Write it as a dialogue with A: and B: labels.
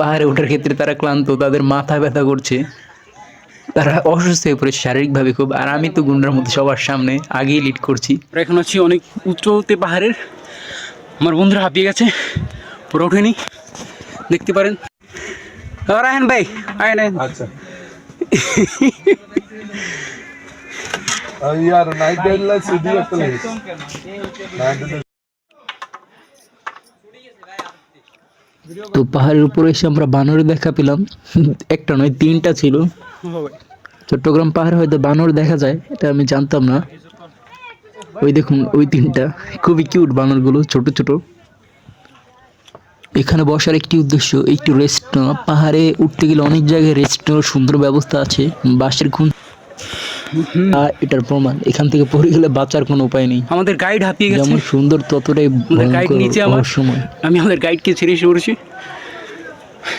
A: পাহাড়ে ওঠার ক্ষেত্রে তারা ক্লান্ত তাদের মাথা ব্যথা করছে। তারা অসুস্থ হয়ে পড়েছে শারীরিকভাবে খুব। আর আমি তো গুন্ডার মধ্যে সবার সামনে আগেই লিড করছি।
B: আমরা এখন আছি অনেক উঁচুতে পাহাড়ের। আমার বন্ধুরা হাঁপিয়ে গেছে। পুরো ওঠেনি দেখতে পারেন। ও রায়হান ভাই আয় নাই
C: আচ্ছা। আর নাইট একটা
A: তো পাহাড়ের উপরে এসে আমরা বানর দেখা পেলাম। একটা নয়, তিনটা ছিল। চট্টগ্রাম পাহাড়ে হয়তো বানর দেখা যায়, এটা আমি জানতাম না। ওই দেখুন, ওই তিনটা। খুবই কিউট বানরগুলো, ছোট ছোট। এখানে বসার একটি উদ্দেশ্য, একটি রেস্ট পাহাড়ে উঠতে গেলে অনেক জায়গায় রেস্ট সুন্দর ব্যবস্থা আছে। বাঁশের খুন এটার প্রমাণ। এখান থেকে পড়ে গেলে বাঁচার কোনো উপায় নেই।
B: আমাদের গাইড হাঁপিয়ে গেছে।
A: যেমন সুন্দর ততটাই
B: গাইড নিচে আমার।
A: সময়
B: আমি আমাদের গাইডকে ছেড়ে এসে পড়েছি।